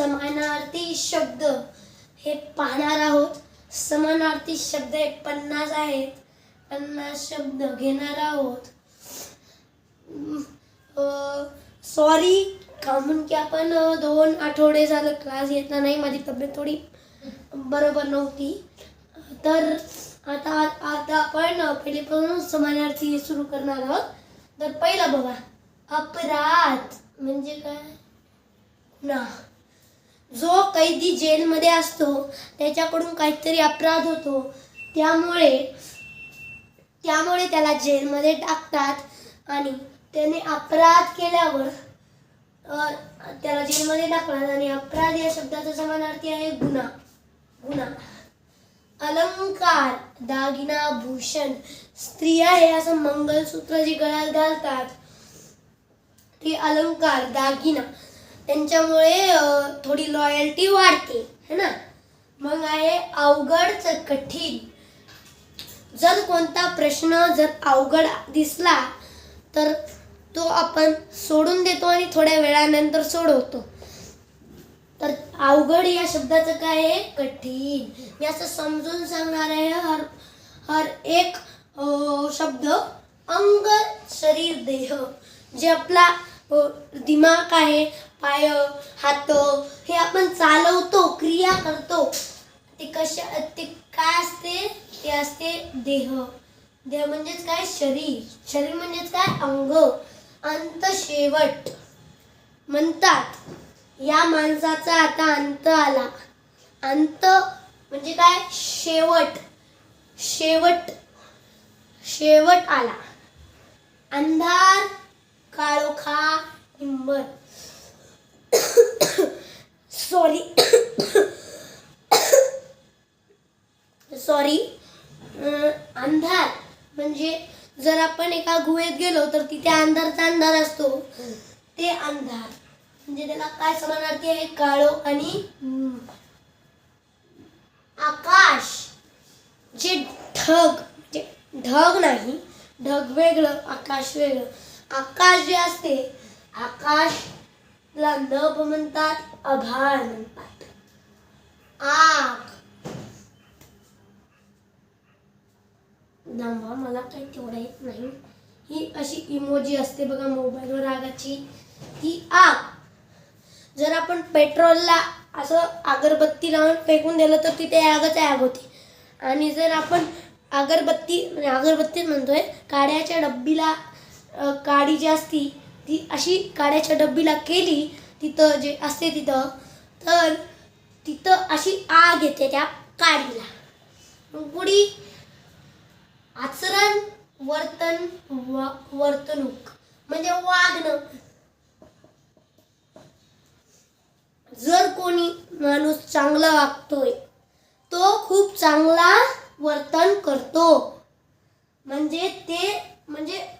समानार्थी शब्द हे पाहणार आहोत. समानार्थी शब्द हे पन्नास आहेत. पन्नास शब्द घेणार आहोत. सॉरी कामून की आपण दोन आठवडे झालं क्लास घेतला नाही माझी तब्येत थोडी बरोबर नव्हती. तर आता आता आपण पहिलेपासून समानार्थी सुरू करणार आहोत. तर पहिला बघा अपराध म्हणजे काय? गुन्हा जो कैदी जेलमध्ये असतो त्याच्याकडून काहीतरी अपराध होतो. त्यामुळे त्यामुळे त्याला जेलमध्ये टाकतात आणि त्याने अपराध केल्यावर त्याला जेलमध्ये टाकतात आणि अपराध या शब्दाचा समानार्थी आहे गुन्हा. गुन्हा. अलंकार दागिना भूषण स्त्रिया हे असं मंगलसूत्र जे गळ्यात घालतात ते अलंकार दागिना. त्यांच्यामुळे थोडी लॉयल्टी वाढते. है ना? मग आहे अवघड कठीण. जर कोणता प्रश्न जर अवघड दिसला तर तो आपण सोडून देतो आणि थोड्या वेळानंतर सोडवतो. तर अवघड या शब्दाचं काय आहे? कठीण. मी असं समजून सांगणार आहे हर हर एक शब्द अंग शरीर देह. जे आपला दिमाग आहे पाय हात हे आपण चालवतो क्रिया करतो. ते कशा ते काय असते? ते असते देह. देह म्हणजेच काय? शरीर. शरीर म्हणजेच काय? अंग. अंत शेवट. म्हणतात या माणसाचा आता अंत आला. अंत म्हणजे काय? शेवट. शेवट. शेवट आला. अंधार काळोखा हिंमत सॉरी सॉरी अंधार. म्हणजे जर आपण एका गुहेत गेलो तर तिथे अंधारचा अंधार असतो. ते अंधार. म्हणजे त्याला काय समानार्थी आहे काळो आणि आकाश. जे ढग म्हणजे ढग नाही ढग वेगळं आकाश वेगळं. आकाश जे असते आकाश त्याला नभ म्हणतात आभाळ म्हणतात. आग. थांबा मला काही तेवढा येत नाही. ही अशी इमोजी असते बघा मोबाईलवर आगाची ती आग. जर आपण पेट्रोलला असं अगरबत्ती लावून फेकून दिलं तर तिथे आगच आग होती. आणि जर आपण अगरबत्ती म्हणजे अगरबत्तीच म्हणतोय काड्याच्या डब्बीला काडी जी असती ती अशी काड्याच्या डब्बीला केली तिथं जे असते तिथं तर तिथं अशी आग येते त्या काडीला. पुढी आचरण वर्तन वा- वर्तणूक म्हणजे वागणं. जर कोणी माणूस चांगला वागतोय तो खूप चांगला वर्तन करतो. म्हणजे ते म्हणजे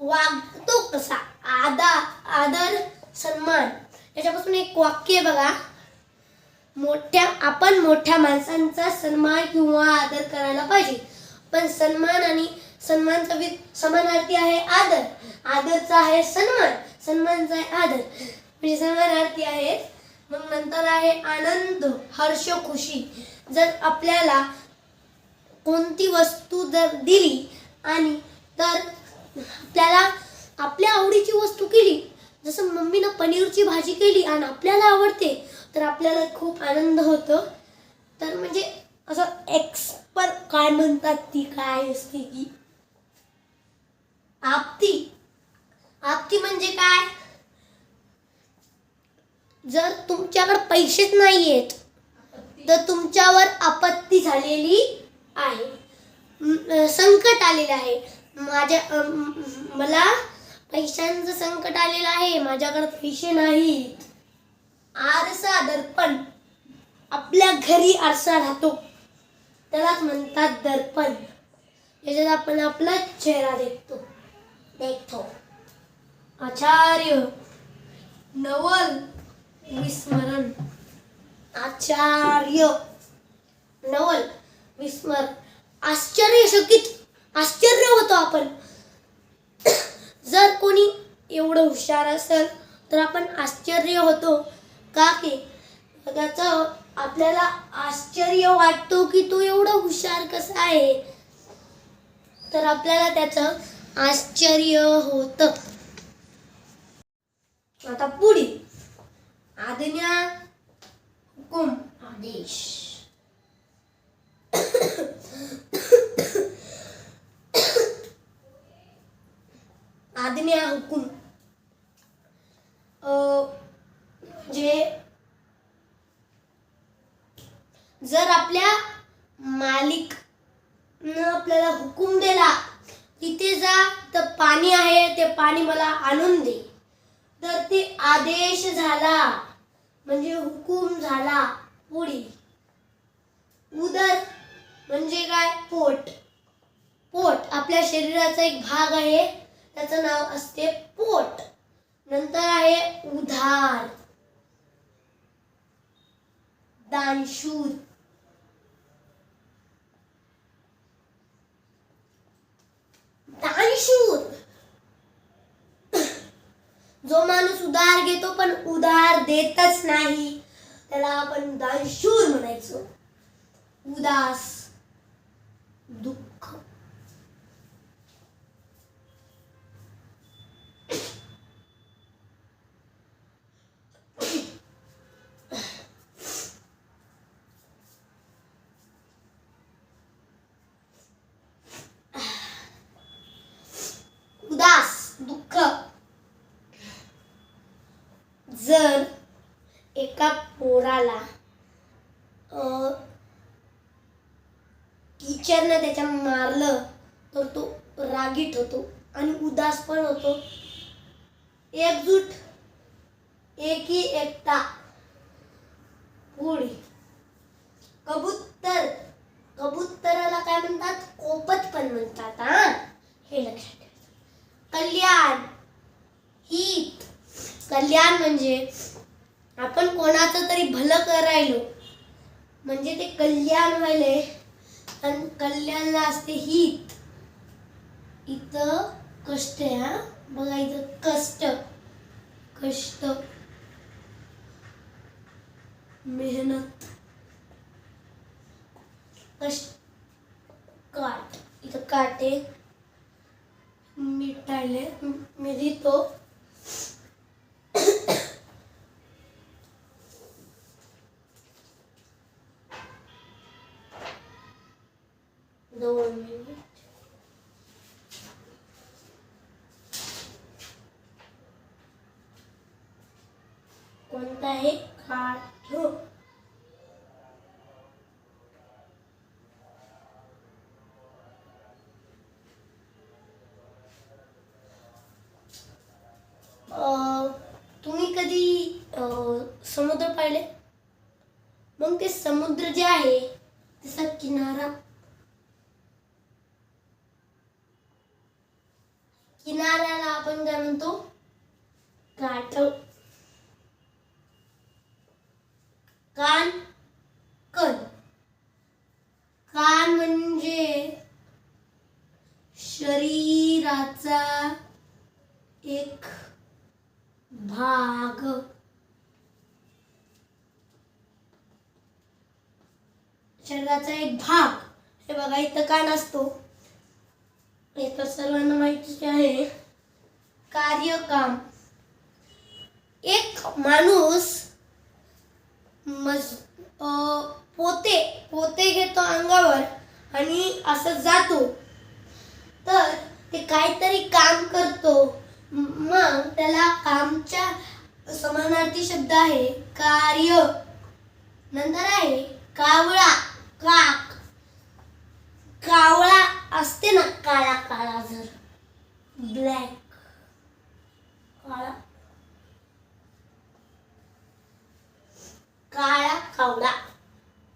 वागतो कसा? आदा आदर सन्मान. याच्यापासून एक वाक्य बघा. मोठ्या आपण मोठ्या माणसांचा सन्मान किंवा आदर करायला पाहिजे. पण सन्मान आणि सन्मानचा वि समानार्थी आहे आदर. आदरचा आहे सन्मान सन्मानचा आहे आदर. म्हणजे समानार्थी आहेत. मग नंतर आहे आनंद हर्ष खुशी. जर आपल्याला कोणती वस्तू जर दिली आणि तर आपल्याला आपल्या आवडीची वस्तू केली जसं मम्मीनं पनीरची भाजी केली आणि आपल्याला आवडते तर आपल्याला खूप आनंद होतो. तर म्हणजे असं एक्सपर काय म्हणतात ती काय असते की आपती. आपती म्हणजे काय? जर तुमच्याकडे पैसेच नाही आहेत तर तुमच्यावर आपत्ती झालेली आहे. संकट आलेलं आहे. माझ्या मला पैशांचं संकट आलेलं आहे. माझ्याकडे पैसे नाहीत. आरसा दर्पण. आपल्या घरी आरसा राहतो. त्यालाच म्हणतात दर्पण. याच्यात आपण आपला चेहरा देखतो. देखतो. आचार्य. नवल. विस्मरण. आचार्य. नवल. विस्मर आश्चर्यचकित. आश्चर्य होतो आपण. जर कोणी एवढं हुशार असेल तर आपण आश्चर्य होतो. का की? त्याचं आपल्याला आश्चर्य वाटतो की तो एवढा हुशार कसा आहे? तर आपल्याला त्याचं आश्चर्य होत. आता पुढे. आज्ञा हुकुम आदेश. आज्ञा हुकुम अं, म्हणजे जर आपल्या मालिक न आपल्याला हुकूम दिला तिथे जा तर पाणी आहे ते पाणी मला आणून दे. तर ते आदेश झाला. म्हणजे हुकूम झाला. पुढील उदर म्हणजे काय? पोट. पोट आपल्या शरीराचा एक भाग आहे. त्याचं नाव असते पोट. नंतर आहे उधार. दानशूर. दानशूर. जो माणूस उधार घेतो पण उधार देतच नाही त्याला आपण दानशूर म्हणायचो. उदास दुःख उदास दुःख जर एका पोराला टीचरनं त्याच्या मारलं तर तो रागीट होतो आणि उदास पण होतो. एकजूट एकी एकता. पुढे. कबूतर. कबूतराला काय म्हणतात? कोपत पण म्हणतात हा? हे लक्षात कल्याण. हित. कल्याण म्हणजे आपण कोणाचं तरी भलं करायलो. म्हणजे ते कल्याण व्हायले. आणि कल्याणला हित. इथं कष्ट आहे कष्ट. कष्ट. मेहनत. कष्ट. काट. इथं काटे मिठायले मी लिहितो. कोणता आहे काठ अं, तुम्ही कधी अं, समुद्र पाहिले मग ते समुद्र जे आहे त्याचा किनारा किनाऱ्याला आपण काय म्हणतो काठ कान कण कान म्हणजे त्याचा एक भाग. शरीराचा एक भाग. हे बघा इथं कान असतो हे तर सर्वांना माहितीच आहे. कार्यकाम. एक माणूस मज पोते पोते घेतो अंगावर आणि असं जातो. तर ते काहीतरी काम करतो. मग त्याला कामच्या समानार्थी शब्द आहे कार्य. नंतर आहे कावळा काक. कावळा असते ना काळा काळा जर. ब्लॅक. काळा. काळा कावळा.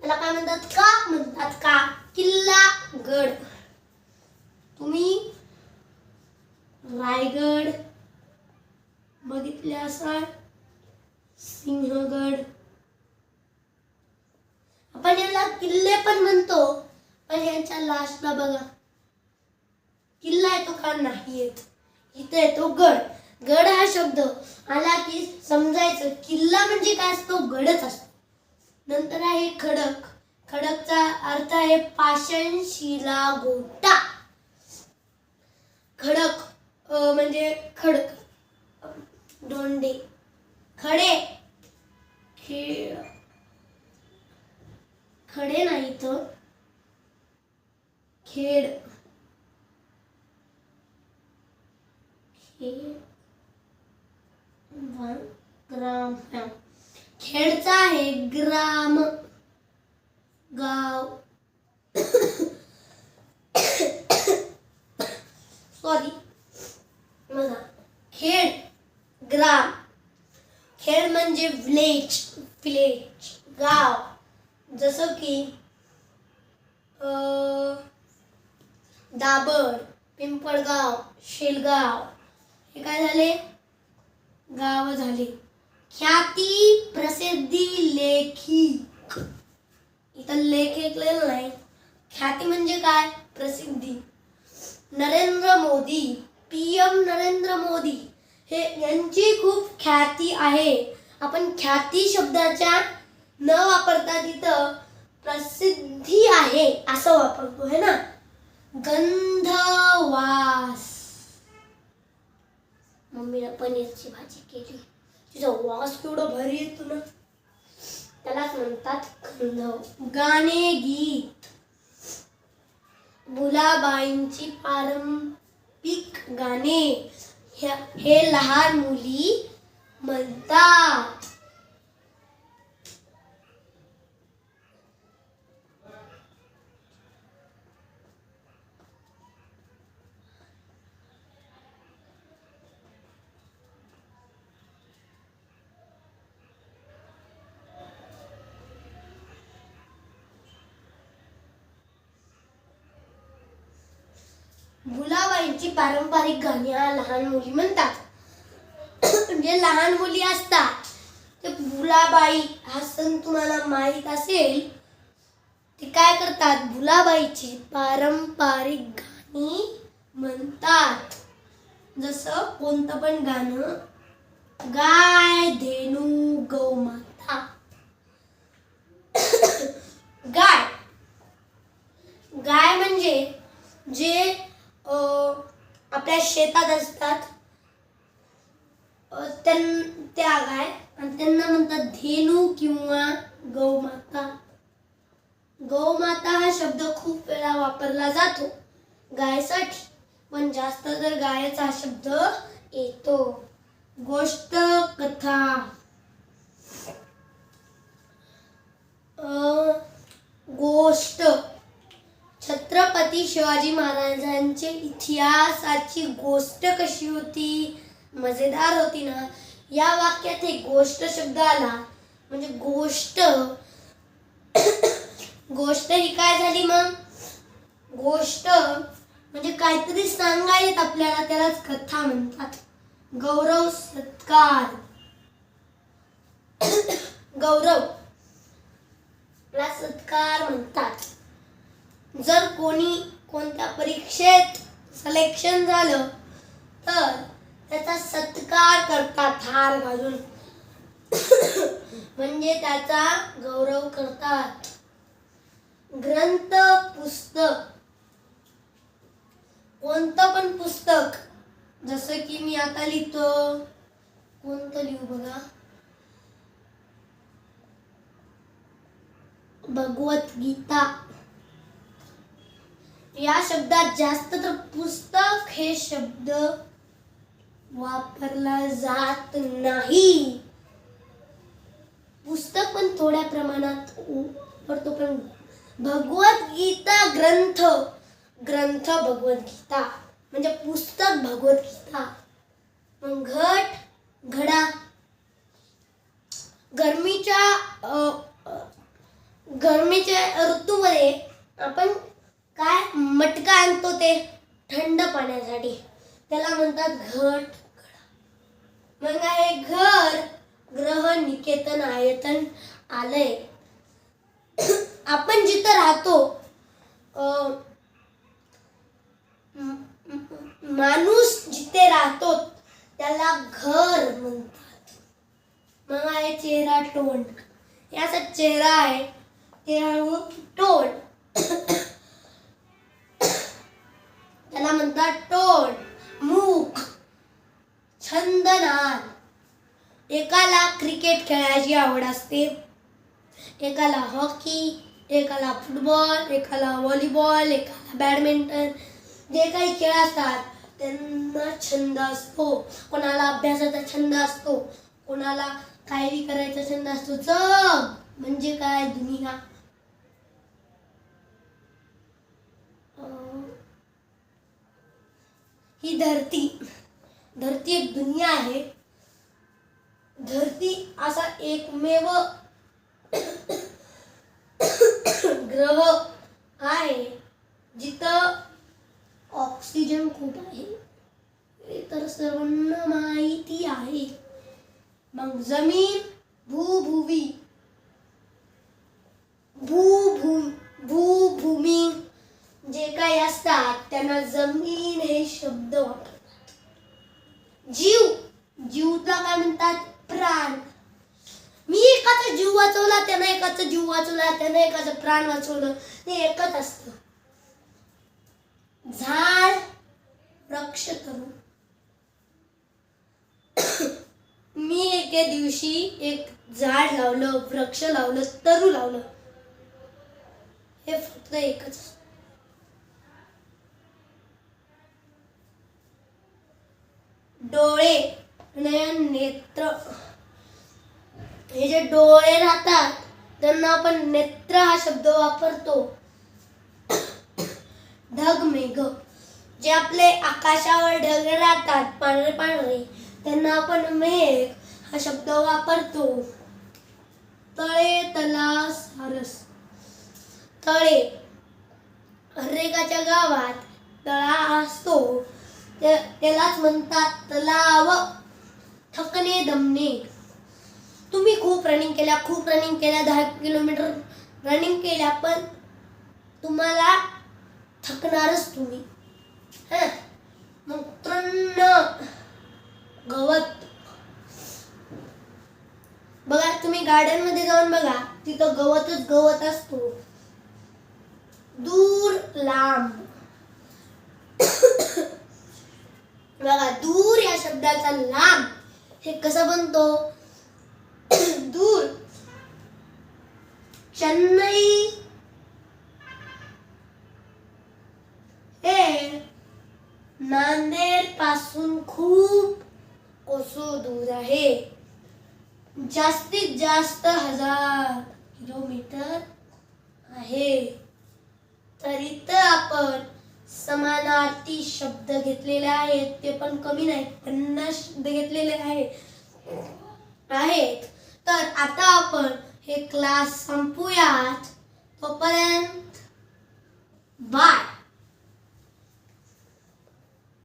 त्याला काय म्हणतात? का म्हणतात? का. किल्ला गड. तुम्ही रायगड बघितले असाल सिंहगड. आपण याला किल्ले पण म्हणतो पण यांच्या लास्टला बघा. किल्ला येतो का नाही येत. इथे येतो गड. गड हा शब्द आला की समजायचं किल्ला म्हणजे काय असतो? गडच असतो. नंतर आहे खडक. खडकचा अर्थ आहे पाषाण शिला गोटा खडक. म्हणजे खडक दोंडे खडे खेळ खडे नाही तर खेड खेड ग्राम हा. खेडचा आहे ग्राम गाव सॉरी खेळ ग्राम खेळ म्हणजे विलेज विलेज गाव. जसं की अं, दाभड पिंपळगाव शेलगाव. हे काय झाले? गाव झाले. ख्याती प्रसिद्धी लेखिक. इथं लेख ऐकलेलं नाही. ख्याती म्हणजे काय? प्रसिद्धी. Narendra Modi P M Narendra Modi. हे यांची खूप ख्याती आहे. आपण ख्याती शब्दाच्या न वापरता तिथं प्रसिद्धी आहे असं वापरतो है ना? गंधवास. मम्मीला पनीरची भाजी केली. तिचा वास केवढा भारी येतो ना. त्यालाच म्हणतात गंध गाणे गीत. भुलाबाईंची पारंपरिक गाणे. हे लहान मुली म्हणतात. मुलाबाईंची पारंपरिक गाणी लहान मुली म्हणतात. म्हणजे लहान मुली असतात ते भुलाबाई हा सण तुम्हाला माहीत असेल ते काय करतात? भुलाबाईची पारंपरिक गाणी म्हणतात. जसं कोणतं पण गाणं गाय धेनू गौमाता गाय. गाय म्हणजे जे आपल्या शेतात असतात. त्यां- त्या गाय आणि त्यांना म्हणतात धेनू किंवा गौमाता गौमाता हा शब्द खूप वेळा वापरला जातो गायसाठी. पण जास्त तर गायचा हा शब्द येतो. गोष्ट कथा. गोष्ट. छत्रपती शिवाजी महाराजांची इतिहासाची गोष्ट कशी होती? मजेदार होती ना? या वाक्यात एक गोष्ट शब्द आला. म्हणजे गोष्ट. गोष्ट ही काय झाली मग? गोष्ट म्हणजे काहीतरी सांगायत आपल्याला त्यालाच कथा म्हणतात. गौरव सत्कार. गौरव. ला सत्कार म्हणतात. जर कोणी कोणत्या परीक्षेत सिलेक्शन झालं तर त्याचा सत्कार करतात हार घालून म्हणजे त्याचा गौरव करतात. ग्रंथ पुस्तक. कोणतं पण पुस्तक जसं की मी आता लिहितो. कोणतं लिहू बघा? भगवद्गीता या शब्दात जास्त तर पुस्तक हे शब्द वापरला जात नाही. पुस्तक पण थोड्या प्रमाणात वापरतो पण भगवद्गीता ग्रंथ ग्रंथ भगवद्गीता म्हणजे पुस्तक भगवद्गीता मग घट घडा. गरमीच्या गरमीच्या ऋतूमध्ये आपण काय मटका आणतो ते थंड पाण्यासाठी. त्याला म्हणतात घट मग आहे घर ग्रह निकेतन आयतन आलंय. आपण जिथं राहतो अं, माणूस जिथे राहतो त्याला घर म्हणतात. मग आहे चेहरा तोंड. याचा चेहरा आहे चेहरा टोंड छंद एकाला क्रिकेट खेळायची आवड असते. एकाला हॉकी एकाला फुटबॉल एकाला व्हॉलीबॉल एकाला बॅडमिंटन जे काही खेळ असतात त्यांना छंद असतो. कोणाला अभ्यासाचा छंद असतो. कोणाला कायरी करायचा छंद असतो. जग म्हणजे काय? दुनिया. ही धरती. धरती एक दुनिया आहे. धरती असा एकमेव ग्रह आहे जिथं ऑक्सिजन खूप आहे. हे तर सर्वांना माहिती आहे. मग जमीन भूभुवी भूभू भूभूमी जे काही असतात त्यांना जमीन हे शब्द वापरतात जीव. जीवला काय म्हणतात? प्राण. मी एकाचा जीव वाचवला त्यानं एकाचा जीव वाचवला त्यानं एकाचं प्राण वाचवलं. ते एकच असतं. झाड वृक्ष करू मी एके दिवशी एक झाड लावलं वृक्ष लावलं तरू लावलं. हे फक्त एकच असतं. डोळे नयन नेत्र. हे जे डोळे राहतात त्यांना आपण नेत्र हा शब्द वापरतो. ढग मेघ. जे आपले आकाशावर ढग राहतात पांढरे पांढरे त्यांना आपण मेघ हा शब्द वापरतो. तळे तलाव सारस तळे. हरेकाच्या गावात तळा असतो. ते- त्यालाच म्हणतात तलाव थकणे दमणे. तुम्ही खूप रनिंग केल्या खूप रनिंग केल्या दहा किलोमीटर रनिंग केल्या पण तुम्हाला थकणारच तुम्ही. हं? मग तृण गवत. बघा तुम्ही गार्डनमध्ये जाऊन बघा तिथं गवतच गवत असतो. दूर लांब. बघा दूर या शब्दाचा लांब हे कसं बनतो? दूर. चेन्नई. हे नांदेडपासून खूप कोसो दूर आहे. जास्तीत जास्त हजार किलोमीटर आहे. तरी तर आपण समानार्थी शब्द घेतलेले आहेत ते पण कमी नाही पन्नास शब्द घेतलेले आहेत. आहेत. तर आता आपण हे क्लास संपूयात. तोपर्यंत बाय